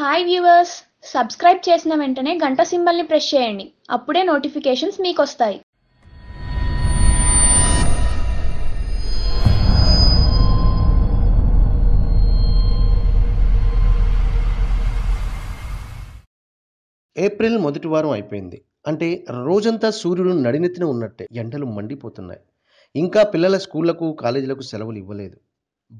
Hi viewers subscribe చేసిన వెంటనే గంట సింబల్ని ప్రెస్ చేయండి. అప్పుడే నోటిఫికేషన్స్ మీకు వస్తాయి ఏప్రిల్ మొదటి వారం అయిపోయింది. అంటే రోజంతా సూర్యుడు నడినెత్తిన ఉన్నట్టే ఎండలు మండిపోతున్నాయి. ఇంకా పిల్లల స్కూళ్ళకు కాలేజీలకు సెలవులు ఇవ్వలేదు.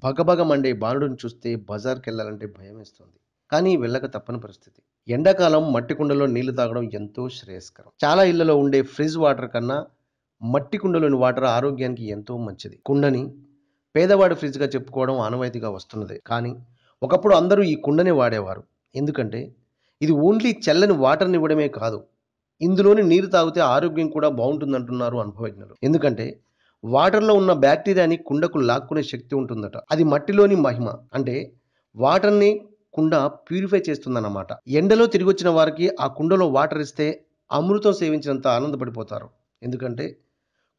బగబగ మండే బాలుడిని చూస్తే బజార్కి వెళ్ళాలంటే భయం వేస్తుంది కానీ వెళ్ళక తప్పని పరిస్థితి. ఎండాకాలం మట్టి కుండలో నీళ్ళు తాగడం ఎంతో శ్రేయస్కరం. చాలా ఇళ్ళలో ఉండే ఫ్రిడ్జ్ వాటర్ కన్నా మట్టి కుండలోని వాటర్ ఆరోగ్యానికి ఎంతో మంచిది. కుండని పేదవాడి ఫ్రిడ్జ్గా చెప్పుకోవడం ఆనవాయితీగా వస్తున్నది. కానీ ఒకప్పుడు అందరూ ఈ కుండనే వాడేవారు. ఎందుకంటే ఇది ఓన్లీ చల్లని వాటర్ని ఇవ్వడమే కాదు ఇందులోని నీరు తాగితే ఆరోగ్యం కూడా బాగుంటుందంటున్నారు అనుభవజ్ఞులు. ఎందుకంటే వాటర్లో ఉన్న బ్యాక్టీరియాని కుండకు లాక్కునే శక్తి ఉంటుందట. అది మట్టిలోని మహిమ. అంటే వాటర్ని కుండ ప్యూరిఫై చేస్తుందన్నమాట. ఎండలో తిరిగి వచ్చిన వారికి ఆ కుండలో వాటర్ ఇస్తే అమృతం సేవించినంత ఆనందపడిపోతారు. ఎందుకంటే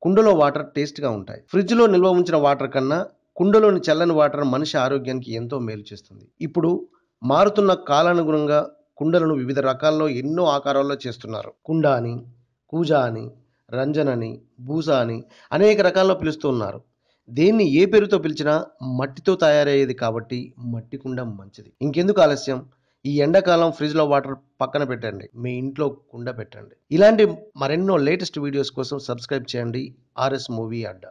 కుండలో వాటర్ టేస్ట్గా ఉంటాయి. ఫ్రిడ్జ్లో నిల్వ ఉంచిన వాటర్ కన్నా కుండలోని చల్లని వాటర్ మనిషి ఆరోగ్యానికి ఎంతో మేలు చేస్తుంది. ఇప్పుడు మారుతున్న కాలానుగుణంగా కుండలను వివిధ రకాల్లో ఎన్నో ఆకారాల్లో చేస్తున్నారు. కుండ అని కూజ అని రంజన్ అని భూజా అని అనేక రకాల్లో పిలుస్తూ ఉన్నారు. దేన్ని ఏ పేరుతో పిలిచినా మట్టితో తయారయ్యేది కాబట్టి మట్టి కుండ మంచిది. ఇంకెందుకు ఆలస్యం? ఈ ఎండాకాలం ఫ్రిడ్జ్లో వాటర్ పక్కన పెట్టండి మీ ఇంట్లో కుండ పెట్టండి. ఇలాంటి మరెన్నో లేటెస్ట్ వీడియోస్ కోసం సబ్స్క్రైబ్ చేయండి ఆర్ఎస్ మూవీ అడ్డా.